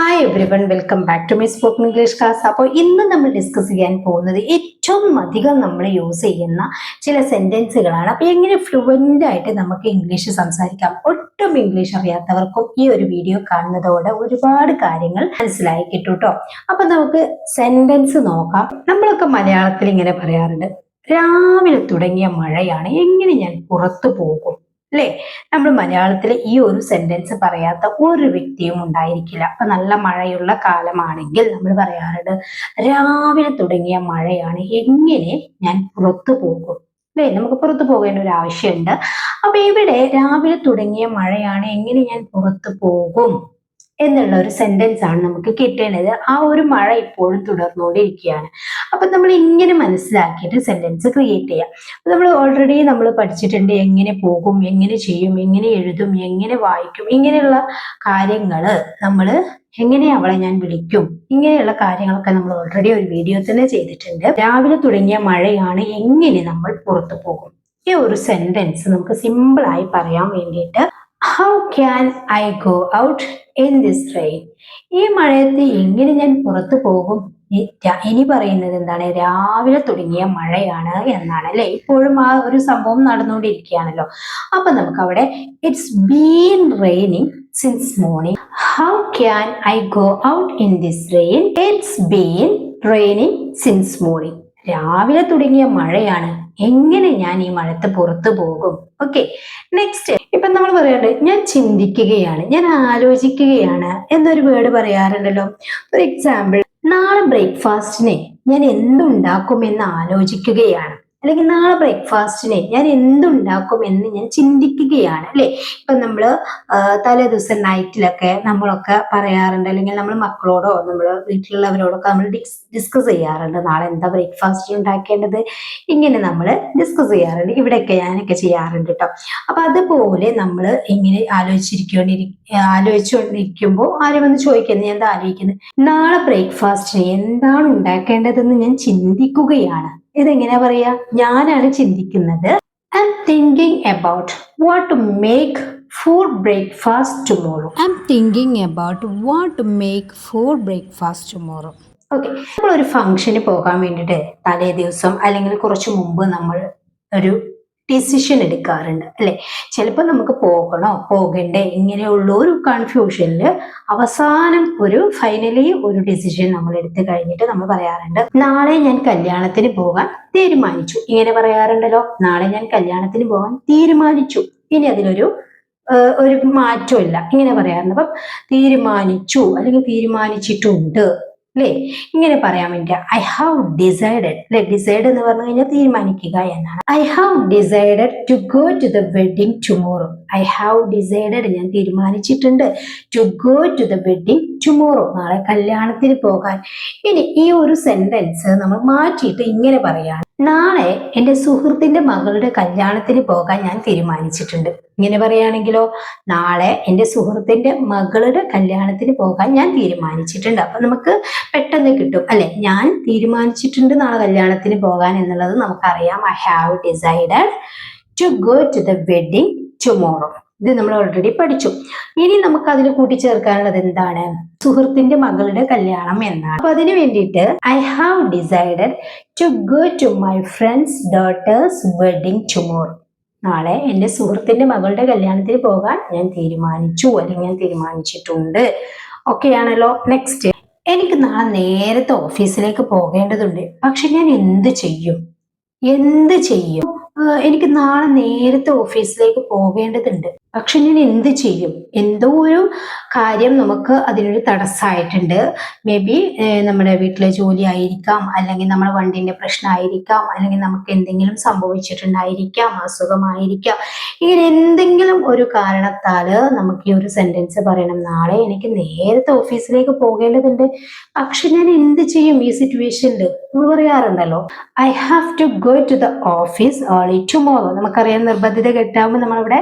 Hi everyone welcome back to my spoken English class അപ്പോൾ ഇന്ന് നമ്മൾ ഡിസ്കസ് ചെയ്യാൻ പോകുന്നത് ഏറ്റവും അധികം നമ്മൾ യൂസ് ചെയ്യുന്ന ചില സെന്റൻസുകളാണ് അപ്പോൾ എങ്ങനെ ഫ്ലുവന്റ് ആയിട്ട് നമുക്ക് ഇംഗ്ലീഷ് സംസാരിക്കാം? ഒട്ടും ഇംഗ്ലീഷ് അറിയാത്തവർക്കും ഈ ഒരു വീഡിയോ കാണുന്നതോടെ ഒരുപാട് കാര്യങ്ങൾ മനസ്സിലായി കിട്ടും കേട്ടോ അപ്പം നമുക്ക് സെന്റൻസ് നോക്കാം. നമ്മളൊക്കെ മലയാളത്തിൽ ഇങ്ങനെ പറയാറുണ്ട്. രാവിലെ തുടങ്ങിയ മഴയാണ് എങ്ങനെ ഞാൻ പുറത്തു പോകും? അല്ലേ? നമ്മൾ മലയാളത്തിൽ ഈ ഒരു സെന്റൻസ് പറയാത്ത ഒരു വ്യക്തിയും ഉണ്ടായിരിക്കില്ല. അപ്പൊ നല്ല മഴയുള്ള കാലമാണെങ്കിൽ നമ്മൾ പറയാറുണ്ട് രാവിലെ തുടങ്ങിയ മഴയാണ് എങ്ങനെ ഞാൻ പുറത്തു പോകും? അല്ലേ? നമുക്ക് പുറത്തു പോകേണ്ട ഒരു ആവശ്യമുണ്ട്. അപ്പൊ ഇവിടെ രാവിലെ തുടങ്ങിയ മഴയാണ് എങ്ങനെ ഞാൻ പുറത്തു പോകും? എന്നുള്ള ഒരു സെന്റൻസ് ആണ് നമുക്ക് കിട്ടേണ്ടത്. ആ ഒരു മഴ ഇപ്പോഴും തുടർന്നുകൊണ്ടിരിക്കുകയാണ്. അപ്പൊ നമ്മൾ ഇങ്ങനെ മനസ്സിലാക്കിയിട്ട് സെന്റൻസ് ക്രിയേറ്റ് ചെയ്യാം. നമ്മൾ ഓൾറെഡി നമ്മൾ പഠിച്ചിട്ടുണ്ട് എങ്ങനെ പോകും എങ്ങനെ ചെയ്യും എങ്ങനെ എഴുതും എങ്ങനെ വായിക്കും ഇങ്ങനെയുള്ള കാര്യങ്ങൾ നമ്മൾ എങ്ങനെ അവളെ ഞാൻ വിളിക്കും ഇങ്ങനെയുള്ള കാര്യങ്ങളൊക്കെ നമ്മൾ ഓൾറെഡി ഒരു വീഡിയോ തന്നെ ചെയ്തിട്ടുണ്ട്. രാവിലെ തുടങ്ങിയ മഴയാണ് എങ്ങനെ നമ്മൾ പുറത്തു പോകും. ഈ ഒരു സെന്റൻസ് നമുക്ക് സിമ്പിൾ ആയി പറയാൻ വേണ്ടിയിട്ട് how can I go out in this rain ഈ മഴയത്ത് എങ്ങനെ ഞാൻ പുറത്തു പോകും? ഇനി പറയുന്നത് എന്താണ്? രാവിലെ തുടങ്ങിയ മഴയാണ് എന്നാണ് അല്ലെ ഇപ്പോഴും ആ ഒരു സംഭവം നടന്നുകൊണ്ടിരിക്കുകയാണല്ലോ. അപ്പൊ നമുക്ക് അവിടെ it's been raining since morning how can I go out in this rain it's been raining since morning രാവിലെ തുടങ്ങിയ മഴയാണ്. എങ്ങനെ ഞാൻ ഈ മഴത്ത് പുറത്തു പോകും? ഓക്കെ നെക്സ്റ്റ് ഇപ്പൊ നമ്മൾ പറയാറുണ്ട് ഞാൻ ചിന്തിക്കുകയാണ് ഞാൻ ആലോചിക്കുകയാണ് എന്നൊരു വേർഡ് പറയാറുണ്ടല്ലോ. ഫോർ എക്സാമ്പിൾ നാളെ ബ്രേക്ക്ഫാസ്റ്റിനെ ഞാൻ എന്തുണ്ടാക്കുമെന്ന് ആലോചിക്കുകയാണ്. അല്ലെങ്കിൽ നാളെ ബ്രേക്ക്ഫാസ്റ്റിന് ഞാൻ എന്തുണ്ടാക്കും എന്ന് ഞാൻ ചിന്തിക്കുകയാണ് അല്ലെ? ഇപ്പൊ നമ്മൾ ആ, തലേ ദിവസം നൈറ്റിലൊക്കെ നമ്മളൊക്കെ പറയാറുണ്ട് അല്ലെങ്കിൽ നമ്മൾ മക്കളോടോ നമ്മൾ വീട്ടിലുള്ളവരോടൊക്കെ നമ്മൾ ഡിസ്കസ് ചെയ്യാറുണ്ട് നാളെ എന്താ ബ്രേക്ക്ഫാസ്റ്റ് ഉണ്ടാക്കേണ്ടത്? ഇങ്ങനെ നമ്മൾ ഡിസ്കസ് ചെയ്യാറുണ്ട്. ഇവിടെയൊക്കെ ഞാനൊക്കെ ചെയ്യാറുണ്ട് കേട്ടോ അപ്പൊ അതുപോലെ നമ്മൾ ഇങ്ങനെ ആലോചിച്ചിരിക്കൊണ്ടിരി ആലോചിച്ചുകൊണ്ടിരിക്കുമ്പോൾ ആരും വന്ന് ചോദിക്കുന്നത് ഞാൻ എന്താ ആലോചിക്കുന്നത് നാളെ ബ്രേക്ക്ഫാസ്റ്റിന് എന്താണ് ഉണ്ടാക്കേണ്ടതെന്ന് ഞാൻ ചിന്തിക്കുകയാണ്. ഇതെങ്ങനെയാ പറയാ? ഞാനാണ് ചിന്തിക്കുന്നത്. I'm thinking about what to make for breakfast tomorrow I'm thinking about what to make for breakfast tomorrow okay നമ്മൾ ഒരു ഫംഗ്ഷന് പോകാൻ വേണ്ടിയിട്ട് തലേ ദിവസം അല്ലെങ്കിൽ കുറച്ച് മുമ്പ് നമ്മൾ ഒരു ഡിസിഷൻ എടുക്കാറുണ്ട് അല്ലെ? ചിലപ്പോൾ നമുക്ക് പോകണോ പോകണ്ടേ ഇങ്ങനെയുള്ള ഒരു കൺഫ്യൂഷനിൽ അവസാനം ഒരു ഫൈനലി ഒരു ഡിസിഷൻ നമ്മൾ എടുത്തു കഴിഞ്ഞിട്ട് നമ്മൾ പറയാറുണ്ട് നാളെ ഞാൻ കല്യാണത്തിന് പോകാൻ തീരുമാനിച്ചു. ഇങ്ങനെ പറയാറുണ്ടല്ലോ നാളെ ഞാൻ കല്യാണത്തിന് പോകാൻ തീരുമാനിച്ചു. ഇനി അതിലൊരു ഒരു മാറ്റമില്ല. ഇങ്ങനെ പറയാറുണ്ട്. അപ്പം തീരുമാനിച്ചു അല്ലെങ്കിൽ തീരുമാനിച്ചിട്ടുണ്ട്. അല്ലേ? ഇങ്ങനെ പറയാൻ വേണ്ടി ഐ ഹാവ് ഡിസൈഡഡ് അല്ലെ? ഡിസൈഡ് എന്ന് പറഞ്ഞു കഴിഞ്ഞാൽ തീരുമാനിക്കുക എന്നാണ്. I have decided to go to the wedding tomorrow I have decided ഞാൻ തീരുമാനിച്ചിട്ടുണ്ട് to go to the wedding tomorrow നാളെ കല്യാണത്തിന് പോകാൻ. ഇനി ഈ ഒരു സെന്റൻസ് നമ്മൾ മാറ്റിയിട്ട് ഇങ്ങനെ പറയാണ് നാളെ എന്റെ സുഹൃത്തിന്റെ മകളുടെ കല്യാണത്തിന് പോകാൻ ഞാൻ തീരുമാനിച്ചിട്ടുണ്ട്. ഇങ്ങനെ പറയുകയാണെങ്കിലോ നാളെ എന്റെ സുഹൃത്തിന്റെ മകളുടെ കല്യാണത്തിന് പോകാൻ ഞാൻ തീരുമാനിച്ചിട്ടുണ്ട്. അപ്പൊ നമുക്ക് പെട്ടെന്ന് കിട്ടും. അല്ലെ? ഞാൻ തീരുമാനിച്ചിട്ടുണ്ട് നാളെ കല്യാണത്തിന് പോകാൻ എന്നുള്ളത് നമുക്കറിയാം. I have decided to go to the wedding tomorrow ഇത് നമ്മൾ ഓൾറെഡി പഠിച്ചു. ഇനി നമുക്ക് അതിൽ കൂട്ടിച്ചേർക്കാനുള്ളത് എന്താണ്? സുഹൃത്തിന്റെ മകളുടെ കല്യാണം എന്നാണ്. അപ്പൊ അതിന് വേണ്ടിയിട്ട് I have decided to go to my friend's daughter's wedding tomorrow നാളെ എന്റെ സുഹൃത്തിന്റെ മകളുടെ കല്യാണത്തിന് പോകാൻ ഞാൻ തീരുമാനിച്ചു. അല്ലെങ്കിൽ ഞാൻ തീരുമാനിച്ചിട്ടുണ്ട്. ഓക്കെയാണല്ലോ നെക്സ്റ്റ് എനിക്ക് നാളെ നേരത്തെ ഓഫീസിലേക്ക് പോകേണ്ടതുണ്ട്. പക്ഷെ ഞാൻ എന്ത് ചെയ്യും? എന്ത് ചെയ്യും? എനിക്ക് നാളെ നേരത്തെ ഓഫീസിലേക്ക് പോകേണ്ടതുണ്ട് പക്ഷെ ഞാൻ എന്ത് ചെയ്യും? എന്തോ ഒരു കാര്യം നമുക്ക് അതിനൊരു തടസ്സമായിട്ടുണ്ട് മേ ബി നമ്മുടെ വീട്ടിലെ ജോലി ആയിരിക്കാം അല്ലെങ്കിൽ നമ്മുടെ വണ്ടിന്റെ പ്രശ്നമായിരിക്കാം അല്ലെങ്കിൽ നമുക്ക് എന്തെങ്കിലും സംഭവിച്ചിട്ടുണ്ടായിരിക്കാം അസുഖമായിരിക്കാം. ഇങ്ങനെ എന്തെങ്കിലും ഒരു കാരണത്താൽ നമുക്ക് ഈ ഒരു സെന്റൻസ് പറയണം. നാളെ എനിക്ക് നേരത്തെ ഓഫീസിലേക്ക് പോകേണ്ടതുണ്ട്. പക്ഷെ ഞാൻ എന്ത് ചെയ്യും ഈ സിറ്റുവേഷനിൽ നമ്മൾ പറയാറുണ്ടല്ലോ I have to go to the office early tomorrow നമുക്കറിയാം നിർബന്ധിത കെട്ടാകുമ്പോൾ നമ്മളവിടെ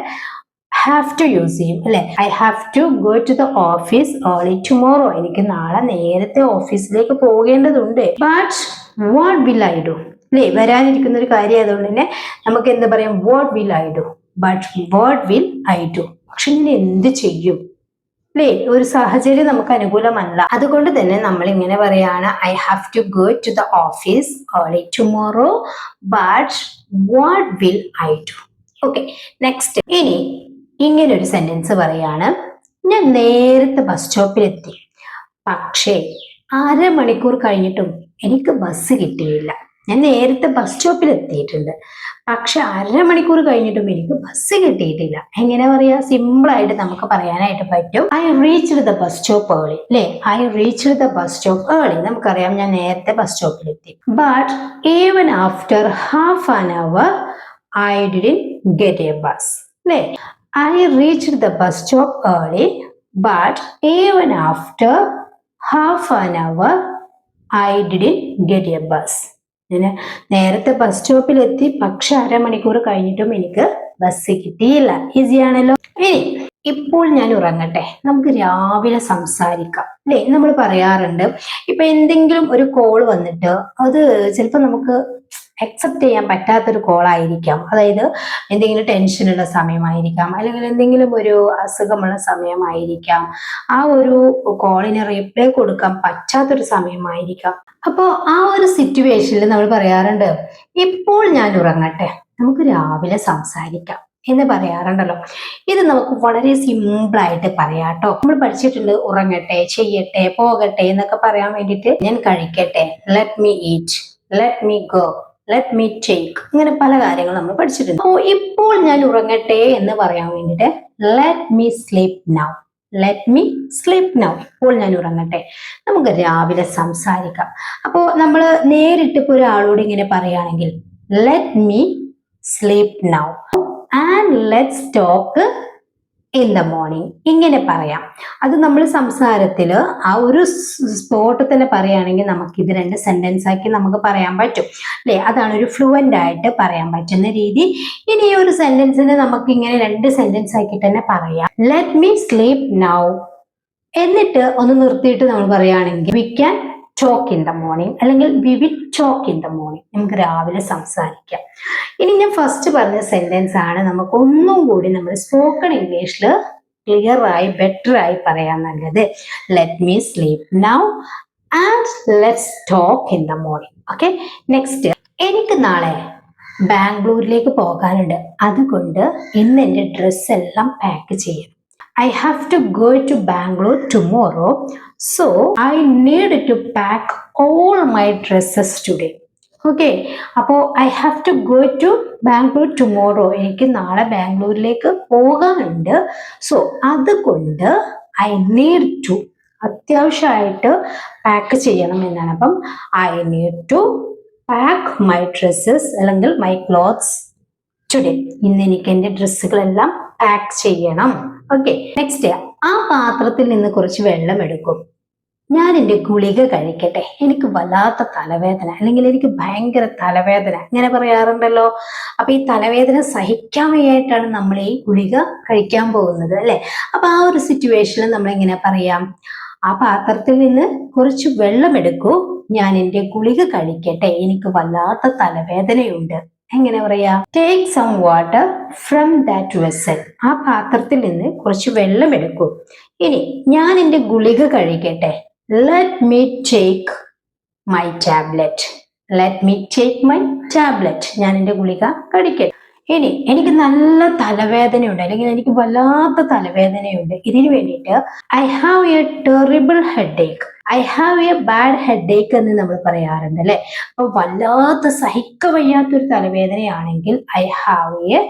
ഹാവ് ടു യൂസ് ചെയ്യും അല്ലെ? I have to go to the office early tomorrow എനിക്ക് നാളെ നേരത്തെ ഓഫീസിലേക്ക് പോകേണ്ടതുണ്ട്. But what will I do അല്ലേ? വരാനിരിക്കുന്ന ഒരു കാര്യം ആയതുകൊണ്ട് തന്നെ നമുക്ക് എന്താ പറയാം? What will I do but what will I do പക്ഷെ ഞാൻ എന്ത് ചെയ്യും? അല്ലേ ഒരു സാഹചര്യം നമുക്ക് അനുകൂലമല്ല. അതുകൊണ്ട് തന്നെ നമ്മൾ ഇങ്ങനെ പറയാണ് I have to go to the office early tomorrow but what will I do okay next ഇനി ഇങ്ങനെ ഒരു സെന്റൻസ് പറയാണ്. ഞാൻ നേരത്തെ ബസ് സ്റ്റോപ്പിലെത്തി പക്ഷേ അരമണിക്കൂർ കഴിഞ്ഞിട്ടും എനിക്ക് ബസ് കിട്ടിയില്ല. ഞാൻ നേരത്തെ ബസ് സ്റ്റോപ്പിൽ എത്തിയിട്ടുണ്ട്. പക്ഷെ അരമണിക്കൂർ കഴിഞ്ഞിട്ടും എനിക്ക് ബസ് കിട്ടിയിട്ടില്ല. എങ്ങനെ പറയാ? സിമ്പിൾ ആയിട്ട് നമുക്ക് പറയാനായിട്ട് പറ്റും. I reach the bus stop early അല്ലേ I reach the bus stop early നമുക്കറിയാം ഞാൻ നേരത്തെ ബസ് സ്റ്റോപ്പിൽ എത്തി. But even after half an hour I didn't get a bus അല്ലേ I reach the bus stop early but even after half an hour I didn't get a bus ഞാൻ നേരത്തെ bus സ്റ്റോപ്പിൽ എത്തി. പക്ഷെ അരമണിക്കൂർ കഴിഞ്ഞിട്ടും എനിക്ക് ബസ് കിട്ടിയില്ല. ഈസിയാണല്ലോ ഇനി ഇപ്പോൾ ഞാൻ ഉറങ്ങട്ടെ. നമുക്ക് രാവിലെ സംസാരിക്കാം. അല്ലേ? നമ്മൾ പറയാറുണ്ട് ഇപ്പൊ എന്തെങ്കിലും ഒരു കോൾ വന്നിട്ട് അത് ചിലപ്പോൾ നമുക്ക് അക്സെപ്റ്റ് ചെയ്യാൻ പറ്റാത്തൊരു കോൾ ആയിരിക്കാം. അതായത് എന്തെങ്കിലും ടെൻഷനുള്ള സമയമായിരിക്കാം. അല്ലെങ്കിൽ എന്തെങ്കിലും ഒരു അസുഖമുള്ള സമയമായിരിക്കാം. ആ ഒരു കോളിന് റീപ്ലൈ കൊടുക്കാൻ പറ്റാത്തൊരു സമയമായിരിക്കാം. അപ്പോൾ ആ ഒരു സിറ്റുവേഷനിൽ നമ്മൾ പറയാറുണ്ട് ഇപ്പോൾ ഞാൻ ഉറങ്ങട്ടെ. നമുക്ക് രാവിലെ സംസാരിക്കാം. എന്ന് പറയാറുണ്ടല്ലോ. ഇത് നമുക്ക് വളരെ സിമ്പിൾ ആയിട്ട് പറയാം കേട്ടോ നമ്മൾ പഠിച്ചിട്ടുണ്ട് ഉറങ്ങട്ടെ ചെയ്യട്ടെ പോകട്ടെ എന്നൊക്കെ പറയാൻ വേണ്ടിയിട്ട് ഞാൻ കഴിക്കട്ടെ. Let me eat let me go let me take ഇങ്ങനെ പല കാര്യങ്ങളും നമ്മൾ പഠിച്ചിട്ടുണ്ട്. അപ്പോൾ ഇപ്പോൾ ഞാൻ ഉറങ്ങട്ടെ എന്ന് പറയാൻ വേണ്ടിയിട്ട് let me sleep now let me sleep now ഇപ്പോൾ ഞാൻ ഉറങ്ങട്ടെ. നമുക്ക് രാവിലെ സംസാരിക്കാം. അപ്പോൾ നമ്മൾ നേരിട്ട് ഇപ്പോൾ ഒരാളോട് ഇങ്ങനെ പറയുകയാണെങ്കിൽ let me sleep now and let's talk in the morning ഇങ്ങനെ പറയാം. അത് നമ്മൾ സംസാരത്തിൽ ആ ഒരു സ്പോട്ട് തന്നെ പറയുകയാണെങ്കിൽ നമുക്ക് ഇത് രണ്ട് സെന്റൻസ് ആക്കി നമുക്ക് പറയാൻ പറ്റും. അല്ലെ? അതാണ് ഒരു ഫ്ലുവന്റ് ആയിട്ട് പറയാൻ പറ്റുന്ന രീതി. ഇനി ഈ ഒരു സെന്റൻസിനെ നമുക്ക് ഇങ്ങനെ രണ്ട് സെന്റൻസ് ആക്കി തന്നെ പറയാം. ലെറ്റ് മീ സ്ലീപ് നൗ എന്നിട്ട് ഒന്ന് നിർത്തിയിട്ട് നമ്മൾ പറയുകയാണെങ്കിൽ we can talk in the morning അല്ലെങ്കിൽ we will talk in the morning നമുക്ക് രാവിലെ സംസാരിക്കാം. ഇനി ഞാൻ ഫസ്റ്റ് പറഞ്ഞ സെന്റൻസ് ആണ് നമുക്ക് ഒന്നും കൂടി നമ്മൾ സ്പോക്കൺ ഇംഗ്ലീഷിൽ ക്ലിയർ ആയി ബെറ്റർ ആയി പറയാൻ നല്ലത്. Let me sleep now and let's talk in the morning okay next എനിക്ക് നാളെ ബാംഗ്ലൂരിലേക്ക് പോകാനുണ്ട്. അതുകൊണ്ട് ഇന്ന് എന്റെ ഡ്രസ്സ് എല്ലാം പാക്ക് ചെയ്യണം. I have to go to Bangalore tomorrow so I need to pack all my dresses today okay അപ്പോൾ I have to go to Bangalore tomorrow എനിക്ക് നാളെ ബാംഗ്ലൂരിലേക്ക് പോകാനുണ്ട്. സോ അതുകൊണ്ട് ഐ നീഡ് ടു അത്യാവശ്യമായിട്ട് പാക്ക് ചെയ്യണം എന്നാണ്. അപ്പം I need to pack my dresses അല്ലെങ്കിൽ മൈ ക്ലോത്ത്സ് ടുഡേ ഇന്ന് എനിക്ക് എന്റെ ഡ്രസ്സുകളെല്ലാം പാക്ക് ചെയ്യണം. ഓക്കെ നെക്സ്റ്റ് ആ പാത്രത്തിൽ നിന്ന് കുറച്ച് വെള്ളം എടുക്കും. ഞാൻ എന്റെ ഗുളിക കഴിക്കട്ടെ. എനിക്ക് വല്ലാത്ത തലവേദന അല്ലെങ്കിൽ എനിക്ക് ഭയങ്കര തലവേദന. ഇങ്ങനെ പറയാറുണ്ടല്ലോ. അപ്പൊ ഈ തലവേദന സഹിക്കാൻ വയ്യായിട്ടാണ് നമ്മൾ ഈ ഗുളിക കഴിക്കാൻ പോകുന്നത് അല്ലെ? അപ്പൊ ആ ഒരു സിറ്റുവേഷനിൽ നമ്മൾ എങ്ങനെ പറയാം. ആ പാത്രത്തിൽ നിന്ന് കുറച്ച് വെള്ളം എടുക്കൂ. ഞാൻ എന്റെ ഗുളിക കഴിക്കട്ടെ. എനിക്ക് വല്ലാത്ത തലവേദനയുണ്ട്. എങ്ങനെ പറയാ? Take some water from that vessel ആ പാത്രത്തിൽ നിന്ന് കുറച്ച് വെള്ളം എടുക്കൂ. ഇനി ഞാൻ എന്റെ ഗുളിക കഴിക്കട്ടെ. Let me take my tablet let me take my tablet ഞാൻ എന്റെ ഗുളിക കഴിക്കട്ടെ. ഇനി എനിക്ക് നല്ല തലവേദനയുണ്ട്. അല്ലെങ്കിൽ എനിക്ക് വല്ലാത്ത തലവേദനയുണ്ട്. ഇതിനു വേണ്ടിയിട്ട് I have a terrible headache I have a bad headache എന്ന് നമ്മൾ പറയാറുണ്ട് അല്ലെ? അപ്പൊ വല്ലാത്ത സഹിക്ക വയ്യാത്തൊരു തലവേദനയാണെങ്കിൽ I have a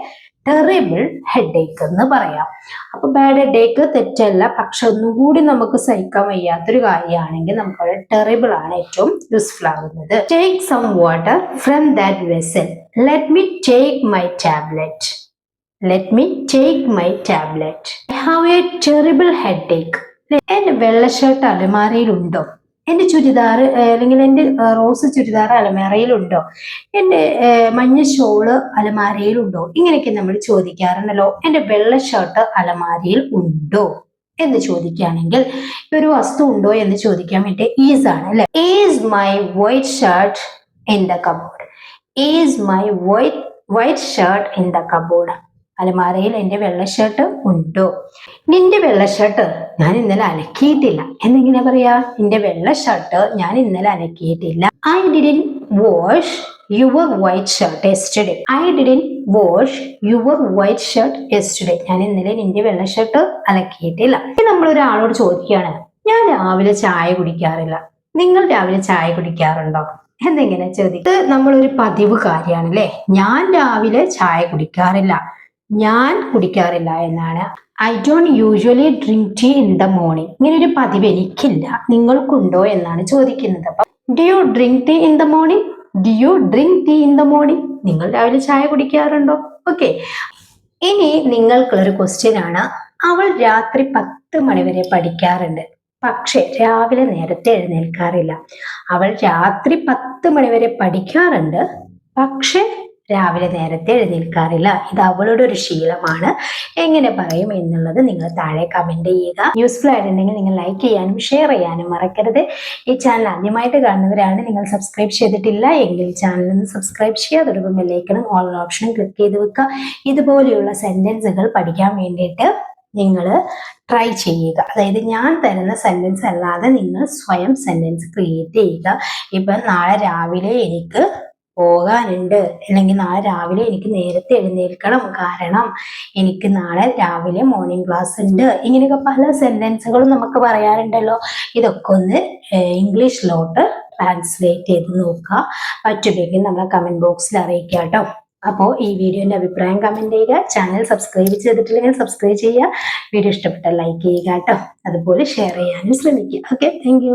terrible headache എന്ന് പറയാം. അപ്പൊ ബാഡ് ഹെഡ് ഏക്ക് തെറ്റല്ല. പക്ഷെ ഒന്നുകൂടി നമുക്ക് സഹിക്കാൻ വയ്യാത്തൊരു കാര്യമാണെങ്കിൽ നമുക്ക് ടെറിബിൾ ആണ് ഏറ്റവും യൂസ്ഫുൾ ആകുന്നത്. Take some water from that vessel let me take my tablet let me take my tablet I have a terrible headache എന്റെ വെള്ള ഷർട്ട് അലമാരയിലുണ്ടോ? എന്റെ ചുരിദാർ അല്ലെങ്കിൽ എന്റെ റോസ് ചുരിദാർ അലമാരയിലുണ്ടോ? എന്റെ മഞ്ഞ ഷോൾ അലമാരയിലുണ്ടോ? ഇങ്ങനെയൊക്കെ നമ്മൾ ചോദിക്കാറുണ്ടല്ലോ. എന്റെ വെള്ള ഷർട്ട് അലമാരയിൽ ഉണ്ടോ എന്ന് ചോദിക്കുകയാണെങ്കിൽ ഒരു വസ്തു ഉണ്ടോ എന്ന് ചോദിക്കാൻ വേണ്ടി ഈസ് ആണ് അല്ലെ? Is my white shirt in the cupboard is my white white shirt in the cupboard അലമാരയിൽ എന്റെ വെള്ള ഷർട്ട് ഉണ്ടോ? നിന്റെ വെള്ള ഷർട്ട് ഞാൻ ഇന്നലെ അലക്കിയിട്ടില്ല. എന്നെങ്ങനെ പറയാ? നിന്റെ വെള്ള ഷർട്ട് ഞാൻ ഇന്നലെ അലക്കിയിട്ടില്ല. I didn't wash your white shirt yesterday I didn't wash your white shirt yesterday ഞാൻ ഇന്നലെ നിന്റെ വെള്ള ഷർട്ട് അലക്കിയിട്ടില്ല. നമ്മൾ ഒരാളോട് ചോദിക്കുകയാണ്. ഞാൻ രാവിലെ ചായ കുടിക്കാറില്ല. നിങ്ങൾ രാവിലെ ചായ കുടിക്കാറുണ്ടോ? എന്നിങ്ങനെ ചോദിക്കും ഇത് നമ്മളൊരു പതിവ് കാര്യമാണ് അല്ലെ ഞാൻ രാവിലെ ചായ കുടിക്കാറില്ല. ഞാൻ കുടിക്കാറില്ല എന്നാണ്. I don't usually drink tea in the morning ഇങ്ങനെ ഒരു പതിവ് എനിക്കില്ല. നിങ്ങൾക്കുണ്ടോ എന്നാണ് ചോദിക്കുന്നത്. അപ്പൊ do you drink tea in the morning do you drink tea in the morning നിങ്ങൾ രാവിലെ ചായ കുടിക്കാറുണ്ടോ? ഓക്കെ ഇനി നിങ്ങൾക്കുള്ളൊരു ക്വസ്റ്റ്യൻ ആണ്. അവൾ രാത്രി പത്ത് മണിവരെ പഠിക്കാറുണ്ട്. പക്ഷെ രാവിലെ നേരത്തെ എഴുന്നേൽക്കാറില്ല. അവൾ രാത്രി പത്ത് മണിവരെ പഠിക്കാറുണ്ട്. പക്ഷെ രാവിലെ നേരത്തെ എഴുന്നേൽക്കാറില്ല. ഇത് അവളുടെ ഒരു ശീലമാണ്. എങ്ങനെ പറയും എന്നുള്ളത് നിങ്ങൾ താഴെ കമന്റ് ചെയ്യുക. യൂസ്ഫുൾ ആയിട്ടുണ്ടെങ്കിൽ നിങ്ങൾ ലൈക്ക് ചെയ്യാനും ഷെയർ ചെയ്യാനും മറക്കരുത്. ഈ ചാനൽ ആദ്യമായിട്ട് കാണുന്നവരാണ് നിങ്ങൾ സബ്സ്ക്രൈബ് ചെയ്തിട്ടില്ല എങ്കിൽ ഒന്ന് സബ്സ്ക്രൈബ് ചെയ്യുക. അതോടൊപ്പം ബെല്ലൈക്കണം ഓൾ ഓപ്ഷനും ക്ലിക്ക് ചെയ്ത് വെക്കുക. ഇതുപോലെയുള്ള സെന്റൻസുകൾ പഠിക്കാൻ വേണ്ടിയിട്ട് നിങ്ങൾ ട്രൈ ചെയ്യുക. അതായത് ഞാൻ തരുന്ന സെന്റൻസ് അല്ലാതെ നിങ്ങൾ സ്വയം സെന്റൻസ് ക്രിയേറ്റ് ചെയ്യുക. ഇപ്പം നാളെ രാവിലെ എനിക്ക് പോകാനുണ്ട്. അല്ലെങ്കിൽ നാളെ രാവിലെ എനിക്ക് നേരത്തെ എഴുന്നേൽക്കണം. കാരണം എനിക്ക് നാളെ രാവിലെ മോർണിംഗ് ക്ലാസ് ഉണ്ട്. ഇങ്ങനെയൊക്കെ പല സെന്റൻസുകളും നമുക്ക് പറയാറുണ്ടല്ലോ ഇതൊക്കെ ഒന്ന് ഇംഗ്ലീഷിലോട്ട് ട്രാൻസ്ലേറ്റ് ചെയ്ത് നോക്കുക. പറ്റുമെങ്കിൽ നമ്മളെ കമന്റ് ബോക്സിൽ അറിയിക്കാം കേട്ടോ. അപ്പോൾ ഈ വീഡിയോന്റെ അഭിപ്രായം കമന്റ് ചെയ്യുക. ചാനൽ സബ്സ്ക്രൈബ് ചെയ്തിട്ടില്ലെങ്കിൽ സബ്സ്ക്രൈബ് ചെയ്യുക. വീഡിയോ ഇഷ്ടപ്പെട്ടാൽ ലൈക്ക് ചെയ്യുക കേട്ടോ. അതുപോലെ ഷെയർ ചെയ്യാനും ശ്രമിക്കുക. Okay thank